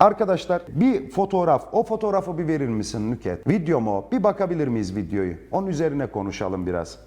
Arkadaşlar bir fotoğraf, o fotoğrafı bir verir misin Nüket? Video mu? o? Bir bakabilir miyiz videoyu? Onun üzerine konuşalım biraz.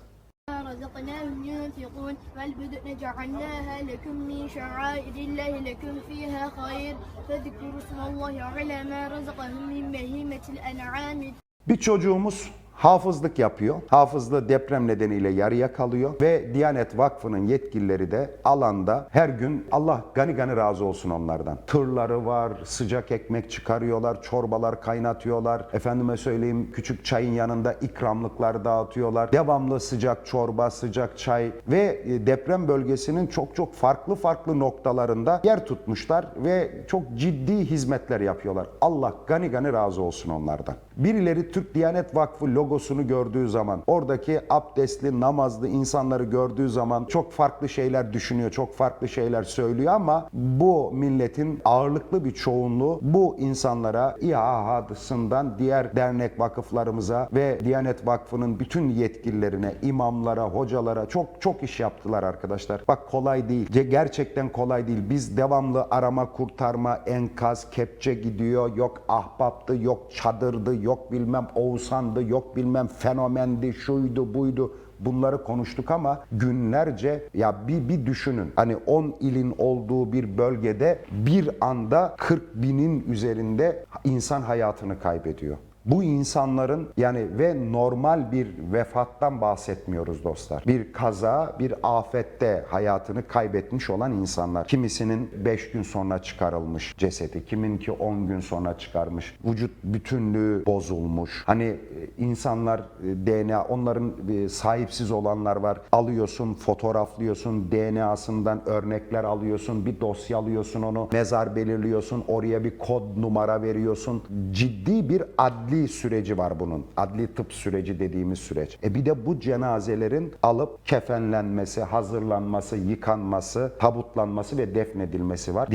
رزقناهم ينفقون والبدن جعلناها لكم من شعائر الله لكم فيها خير فاذكروا اسم الله على ما رزقهم من بهيمة الأنعام Bir çocuğumuz hafızlık yapıyor. Hafızlığı deprem nedeniyle yarıya kalıyor ve Diyanet Vakfı'nın yetkilileri de alanda her gün Allah gani gani razı olsun onlardan. Tırları var, sıcak ekmek çıkarıyorlar, çorbalar kaynatıyorlar. Efendime söyleyeyim küçük çayın yanında ikramlıklar dağıtıyorlar. Devamlı sıcak çorba, sıcak çay ve e, deprem bölgesinin çok çok farklı farklı noktalarında yer tutmuşlar ve çok ciddi hizmetler yapıyorlar. Allah gani gani razı olsun onlardan. Birileri Türk Diyanet Vakfı logosunu gördüğü zaman, oradaki abdestli, namazlı insanları gördüğü zaman çok farklı şeyler düşünüyor, çok farklı şeyler söylüyor ama bu milletin ağırlıklı bir çoğunluğu bu insanlara İHA'sından diğer dernek vakıflarımıza ve Diyanet Vakfı'nın bütün yetkililerine, imamlara, hocalara çok çok iş yaptılar arkadaşlar. Bak kolay değil. Gerçekten kolay değil. Biz devamlı arama, kurtarma, enkaz, kepçe gidiyor. Yok ahbaptı, yok çadırdı, yok bilmem Oğuzhan'dı, yok bilmem fenomendi, şuydu, buydu. Bunları konuştuk ama günlerce ya bir, bir düşünün. Hani 10 ilin olduğu bir bölgede bir anda 40 binin üzerinde insan hayatını kaybediyor. Bu insanların yani ve normal bir vefattan bahsetmiyoruz dostlar. Bir kaza, bir afette hayatını kaybetmiş olan insanlar. Kimisinin 5 gün sonra çıkarılmış cesedi, kiminki 10 gün sonra çıkarmış. Vücut bütünlüğü bozulmuş. Hani e, insanlar e, DNA, onların e, sahipsiz olanlar var. Alıyorsun, fotoğraflıyorsun, DNA'sından örnekler alıyorsun, bir dosya alıyorsun onu, mezar belirliyorsun, oraya bir kod numara veriyorsun. Ciddi bir adli süreci var bunun. Adli tıp süreci dediğimiz süreç. E bir de bu cenazelerin alıp kefenlenmesi, hazırlanması, yıkanması, tabutlanması ve defnedilmesi var.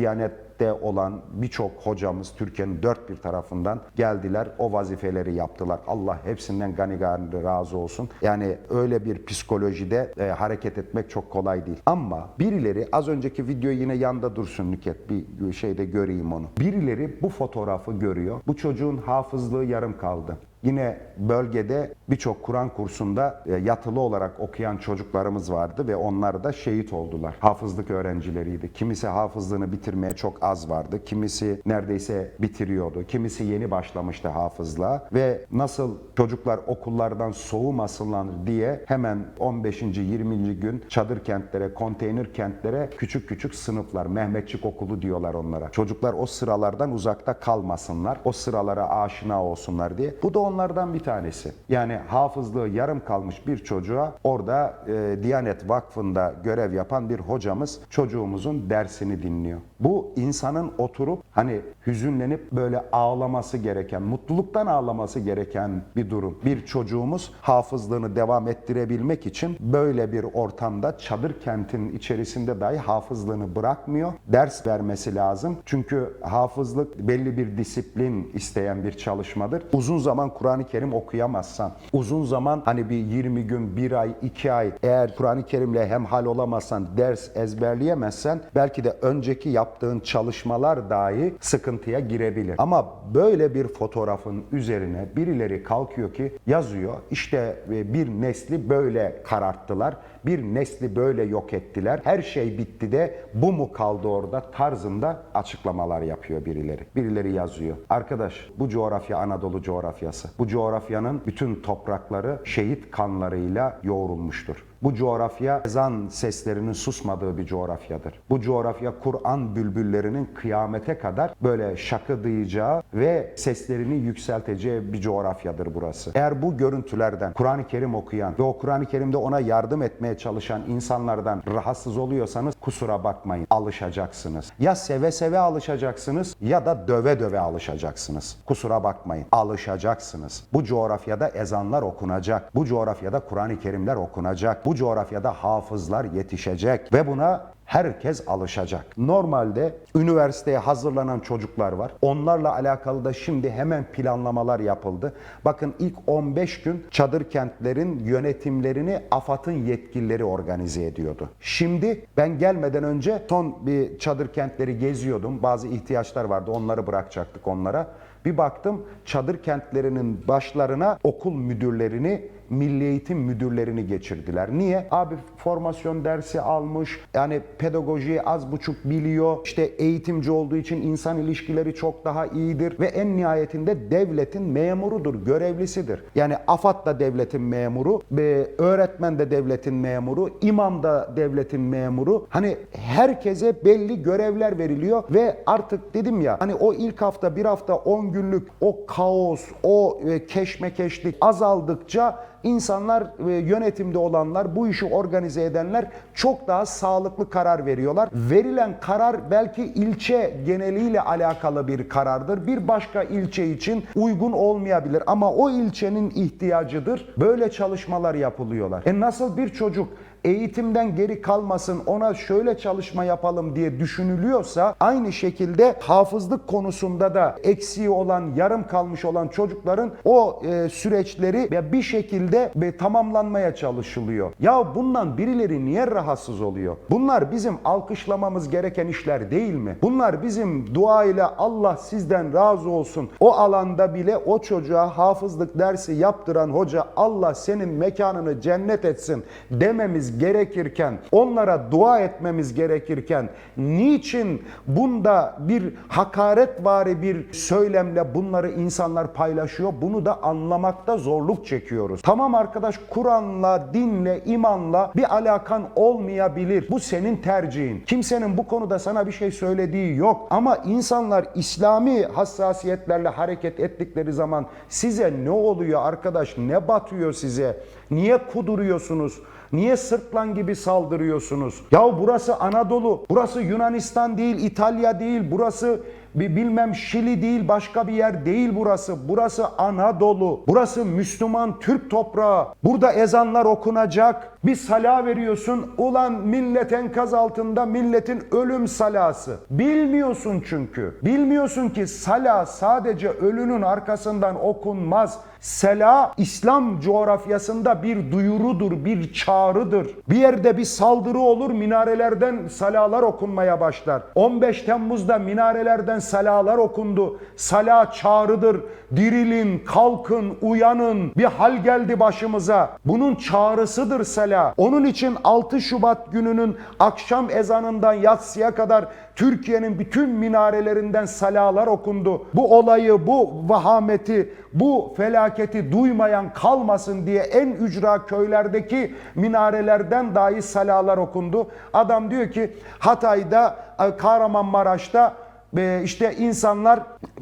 Diyanette olan birçok hocamız Türkiye'nin dört bir tarafından geldiler. O vazifeleri yaptılar. Allah hepsinden gani gani razı olsun. Yani öyle bir psikolojide e, hareket etmek çok kolay değil. Ama birileri az önceki video yine yanda dursun Nüket. Bir şeyde göreyim onu. Birileri bu fotoğrafı görüyor. Bu çocuğun hafızlığı yarım kaldı. Yine bölgede birçok Kur'an kursunda e, yatılı olarak okuyan çocuklarımız vardı ve onlar da şehit oldular. Hafızlık öğrencileriydi. Kimisi hafızlığını bitirmeye çok az vardı. Kimisi neredeyse bitiriyordu. Kimisi yeni başlamıştı hafızlığa ve nasıl çocuklar okullardan soğumasınlar diye hemen 15. 20. gün çadır kentlere, konteyner kentlere küçük küçük sınıflar, Mehmetçik okulu diyorlar onlara. Çocuklar o sıralardan uzakta kalmasınlar. O sıralara aşina olsunlar diye. Bu da onlardan bir tanesi. Yani hafızlığı yarım kalmış bir çocuğa orada e, Diyanet Vakfı'nda görev yapan bir hocamız çocuğumuzun dersini dinliyor. Bu insanın oturup hani hüzünlenip böyle ağlaması gereken, mutluluktan ağlaması gereken bir durum. Bir çocuğumuz hafızlığını devam ettirebilmek için böyle bir ortamda çadır kentin içerisinde dahi hafızlığını bırakmıyor. Ders vermesi lazım. Çünkü hafızlık belli bir disiplin isteyen bir çalışmadır. Uzun zaman Kur'an-ı Kerim okuyamazsan, uzun zaman hani bir 20 gün, bir ay, iki ay eğer Kur'an-ı Kerim'le hemhal olamazsan, ders ezberleyemezsen belki de önceki yaptığın çalışmalar dahi sıkıntıya girebilir. Ama böyle bir fotoğrafın üzerine birileri kalkıyor ki yazıyor işte e, bir nesli böyle kararttılar, bir nesli böyle yok ettiler, her şey bitti de bu mu kaldı orada tarzında açıklamalar yapıyor birileri. Birileri yazıyor. Arkadaş bu coğrafya Anadolu coğrafyası. Bu coğrafyanın bütün toprakları şehit kanlarıyla yoğrulmuştur. Bu coğrafya ezan seslerinin susmadığı bir coğrafyadır. Bu coğrafya Kur'an bülbüllerinin kıyamete kadar böyle şakıdayacağı ve seslerini yükselteceği bir coğrafyadır burası. Eğer bu görüntülerden Kur'an-ı Kerim okuyan ve o Kur'an-ı Kerim'de ona yardım etmeye çalışan insanlardan rahatsız oluyorsanız kusura bakmayın alışacaksınız. Ya seve seve alışacaksınız ya da döve döve alışacaksınız. Kusura bakmayın alışacaksınız. Bu coğrafyada ezanlar okunacak. Bu coğrafyada Kur'an-ı Kerimler okunacak. Bu coğrafyada hafızlar yetişecek ve buna herkes alışacak. Normalde üniversiteye hazırlanan çocuklar var. Onlarla alakalı da şimdi hemen planlamalar yapıldı. Bakın ilk 15 gün çadır kentlerin yönetimlerini AFAD'ın yetkilileri organize ediyordu. Şimdi ben gelmeden önce son bir çadır kentleri geziyordum. Bazı ihtiyaçlar vardı. Onları bırakacaktık onlara. Bir baktım çadır kentlerinin başlarına okul müdürlerini, milli eğitim müdürlerini geçirdiler. Niye? Abi formasyon dersi almış, yani pedagojiyi az buçuk biliyor, işte eğitimci olduğu için insan ilişkileri çok daha iyidir ve en nihayetinde devletin memurudur, görevlisidir. Yani AFAD da devletin memuru, ve öğretmen de devletin memuru, imam da devletin memuru. Hani herkese belli görevler veriliyor ve artık dedim ya hani o ilk hafta bir hafta 10 günlük o kaos, o e, keşmekeşlik azaldıkça insanlar e, yönetimde olanlar, bu işi organize edenler çok daha sağlıklı karar veriyorlar. Verilen karar belki ilçe geneliyle alakalı bir karardır. Bir başka ilçe için uygun olmayabilir ama o ilçenin ihtiyacıdır. Böyle çalışmalar yapılıyorlar. E nasıl bir çocuk eğitimden geri kalmasın ona şöyle çalışma yapalım diye düşünülüyorsa aynı şekilde hafızlık konusunda da eksiği olan yarım kalmış olan çocukların o e, süreçleri bir şekilde ve tamamlanmaya çalışılıyor. Ya bundan birileri niye rahatsız oluyor? Bunlar bizim alkışlamamız gereken işler değil mi? Bunlar bizim dua ile Allah sizden razı olsun. O alanda bile o çocuğa hafızlık dersi yaptıran hoca Allah senin mekanını cennet etsin dememiz gerekirken, onlara dua etmemiz gerekirken niçin bunda bir hakaretvari bir söylemle bunları insanlar paylaşıyor? Bunu da anlamakta zorluk çekiyoruz. Tamam arkadaş Kur'an'la, dinle, imanla bir alakan olmayabilir. Bu senin tercihin. Kimsenin bu konuda sana bir şey söylediği yok. Ama insanlar İslami hassasiyetlerle hareket ettikleri zaman size ne oluyor arkadaş? Ne batıyor size? Niye kuduruyorsunuz? Niye sırtlan gibi saldırıyorsunuz? Ya burası Anadolu, burası Yunanistan değil, İtalya değil, burası bir bilmem Şili değil, başka bir yer değil burası. Burası Anadolu. Burası Müslüman Türk toprağı. Burada ezanlar okunacak. Bir sala veriyorsun. Ulan millet enkaz altında milletin ölüm salası. Bilmiyorsun çünkü. Bilmiyorsun ki sala sadece ölünün arkasından okunmaz. Sela İslam coğrafyasında bir duyurudur, bir çağrıdır. Bir yerde bir saldırı olur, minarelerden salalar okunmaya başlar. 15 Temmuz'da minarelerden salalar okundu. Sala çağrıdır. Dirilin, kalkın, uyanın. Bir hal geldi başımıza. Bunun çağrısıdır sala. Onun için 6 Şubat gününün akşam ezanından yatsıya kadar Türkiye'nin bütün minarelerinden salalar okundu. Bu olayı, bu vahameti, bu felaketi duymayan kalmasın diye en ücra köylerdeki minarelerden dahi salalar okundu. Adam diyor ki Hatay'da, Kahramanmaraş'ta e, işte insanlar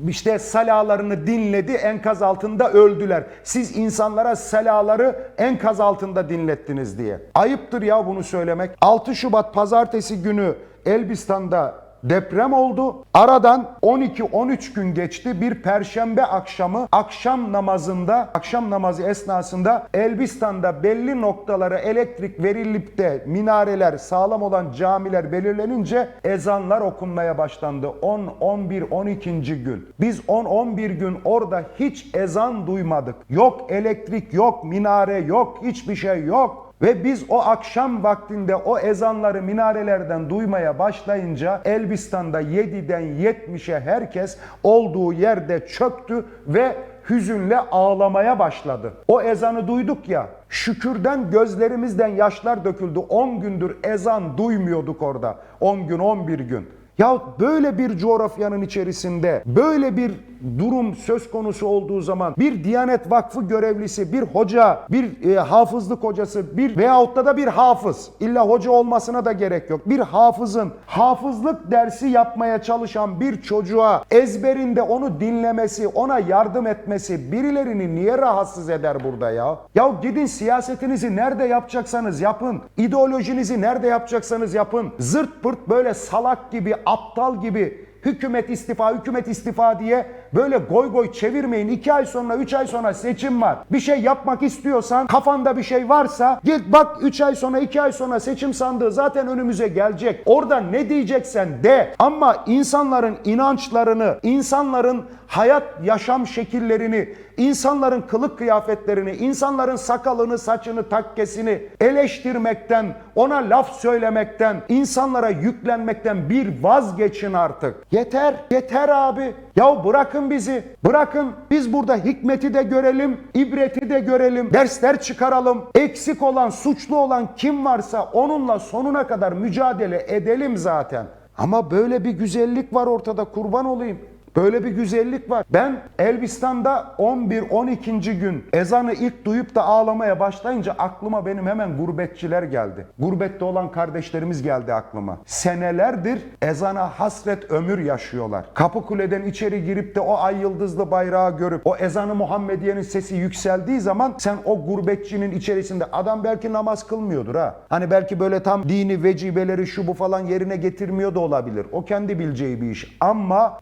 işte salalarını dinledi enkaz altında öldüler. Siz insanlara salaları enkaz altında dinlettiniz diye. Ayıptır ya bunu söylemek. 6 Şubat pazartesi günü Elbistan'da deprem oldu. Aradan 12-13 gün geçti. Bir perşembe akşamı akşam namazında, akşam namazı esnasında Elbistan'da belli noktalara elektrik verilip de minareler, sağlam olan camiler belirlenince ezanlar okunmaya başlandı. 10, 11, 12. gün. Biz 10-11 gün orada hiç ezan duymadık. Yok elektrik, yok minare, yok hiçbir şey yok. Ve biz o akşam vaktinde o ezanları minarelerden duymaya başlayınca Elbistan'da 7'den 70'e herkes olduğu yerde çöktü ve hüzünle ağlamaya başladı. O ezanı duyduk ya, şükürden gözlerimizden yaşlar döküldü. 10 gündür ezan duymuyorduk orada. 10 gün, 11 gün. Ya böyle bir coğrafyanın içerisinde böyle bir durum söz konusu olduğu zaman bir Diyanet Vakfı görevlisi, bir hoca, bir e, hafızlık hocası, bir veyahut da da bir hafız. İlla hoca olmasına da gerek yok. Bir hafızın hafızlık dersi yapmaya çalışan bir çocuğa ezberinde onu dinlemesi, ona yardım etmesi birilerini niye rahatsız eder burada ya? Ya gidin siyasetinizi nerede yapacaksanız yapın. İdeolojinizi nerede yapacaksanız yapın. Zırt pırt böyle salak gibi, aptal gibi hükümet istifa, hükümet istifa diye böyle goy goy çevirmeyin. 2 ay sonra, 3 ay sonra seçim var. Bir şey yapmak istiyorsan, kafanda bir şey varsa git bak 3 ay sonra, 2 ay sonra seçim sandığı zaten önümüze gelecek. Orada ne diyeceksen de ama insanların inançlarını, insanların hayat yaşam şekillerini, insanların kılık kıyafetlerini, insanların sakalını, saçını, takkesini eleştirmekten, ona laf söylemekten, insanlara yüklenmekten bir vazgeçin artık. Yeter, yeter abi. Ya bırakın bizi, bırakın. Biz burada hikmeti de görelim, ibreti de görelim, dersler çıkaralım. Eksik olan, suçlu olan kim varsa onunla sonuna kadar mücadele edelim zaten. Ama böyle bir güzellik var ortada kurban olayım. Böyle bir güzellik var. Ben Elbistan'da 11-12. gün ezanı ilk duyup da ağlamaya başlayınca aklıma benim hemen gurbetçiler geldi. Gurbette olan kardeşlerimiz geldi aklıma. Senelerdir ezana hasret ömür yaşıyorlar. Kapıkule'den içeri girip de o ay yıldızlı bayrağı görüp o ezanı Muhammediye'nin sesi yükseldiği zaman sen o gurbetçinin içerisinde adam belki namaz kılmıyordur ha. Hani belki böyle tam dini vecibeleri şu bu falan yerine getirmiyor da olabilir. O kendi bileceği bir iş. Ama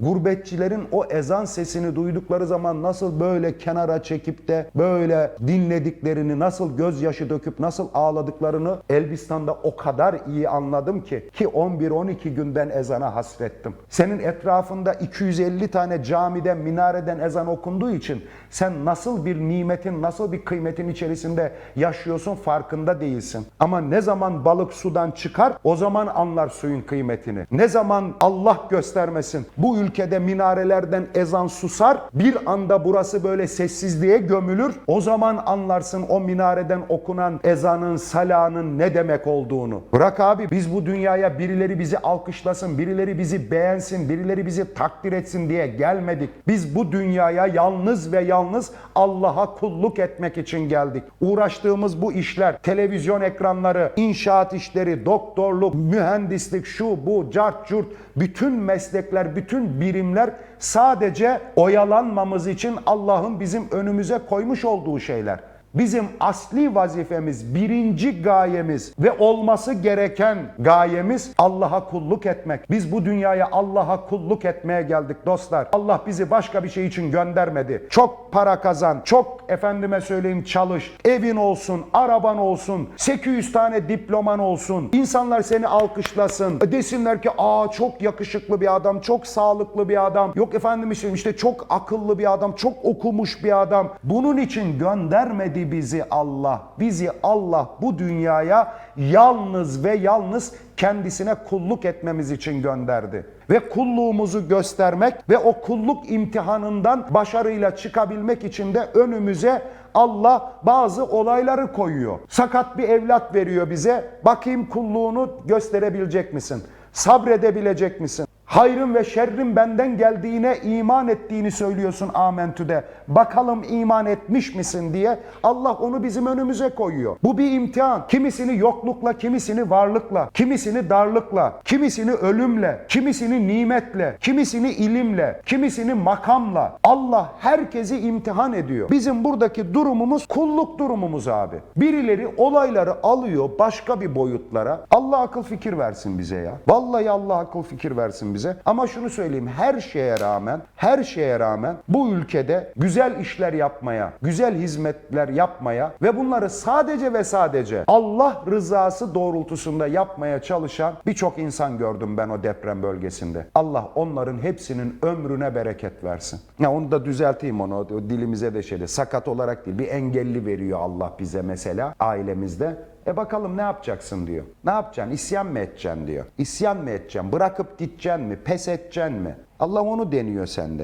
gurbetçilerin o ezan sesini duydukları zaman nasıl böyle kenara çekip de böyle dinlediklerini, nasıl gözyaşı döküp nasıl ağladıklarını Elbistan'da o kadar iyi anladım ki ki 11-12 gün ben ezana hasrettim. Senin etrafında 250 tane camiden, minareden ezan okunduğu için sen nasıl bir nimetin, nasıl bir kıymetin içerisinde yaşıyorsun farkında değilsin. Ama ne zaman balık sudan çıkar o zaman anlar suyun kıymetini. Ne zaman Allah göstermesin bu ülkede minarelerden ezan susar bir anda burası böyle sessizliğe gömülür. O zaman anlarsın o minareden okunan ezanın, salanın ne demek olduğunu. Bırak abi biz bu dünyaya birileri bizi alkışlasın, birileri bizi beğensin, birileri bizi takdir etsin diye gelmedik. Biz bu dünyaya yalnız ve yalnız Allah'a kulluk etmek için geldik. Uğraştığımız bu işler, televizyon ekranları, inşaat işleri, doktorluk, mühendislik, şu bu, cart curt, bütün meslekler, bütün birimler sadece oyalanmamız için Allah'ın bizim önümüze koymuş olduğu şeyler. Bizim asli vazifemiz, birinci gayemiz ve olması gereken gayemiz Allah'a kulluk etmek. Biz bu dünyaya Allah'a kulluk etmeye geldik dostlar. Allah bizi başka bir şey için göndermedi. Çok para kazan, çok efendime söyleyeyim çalış, evin olsun, araban olsun, 800 tane diploman olsun, insanlar seni alkışlasın, desinler ki aa çok yakışıklı bir adam, çok sağlıklı bir adam, yok efendim işte çok akıllı bir adam, çok okumuş bir adam. Bunun için göndermedi bizi Allah. Bizi Allah bu dünyaya yalnız ve yalnız kendisine kulluk etmemiz için gönderdi. Ve kulluğumuzu göstermek ve o kulluk imtihanından başarıyla çıkabilmek için de önümüze Allah bazı olayları koyuyor. Sakat bir evlat veriyor bize. Bakayım kulluğunu gösterebilecek misin? Sabredebilecek misin? Hayrın ve şerrin benden geldiğine iman ettiğini söylüyorsun amentüde. Bakalım iman etmiş misin diye Allah onu bizim önümüze koyuyor. Bu bir imtihan. Kimisini yoklukla, kimisini varlıkla, kimisini darlıkla, kimisini ölümle, kimisini nimetle, kimisini ilimle, kimisini makamla. Allah herkesi imtihan ediyor. Bizim buradaki durumumuz kulluk durumumuz abi. Birileri olayları alıyor başka bir boyutlara. Allah akıl fikir versin bize ya. Vallahi Allah akıl fikir versin bize. Ama şunu söyleyeyim her şeye rağmen, her şeye rağmen bu ülkede güzel işler yapmaya, güzel hizmetler yapmaya ve bunları sadece ve sadece Allah rızası doğrultusunda yapmaya çalışan birçok insan gördüm ben o deprem bölgesinde. Allah onların hepsinin ömrüne bereket versin. Ya onu da düzelteyim onu dilimize de şeyde sakat olarak değil bir engelli veriyor Allah bize mesela ailemizde. E bakalım ne yapacaksın diyor. Ne yapacaksın? İsyan mı edeceksin diyor. İsyan mı edeceksin? Bırakıp gideceksin mi? Pes edeceksin mi? Allah onu deniyor sende.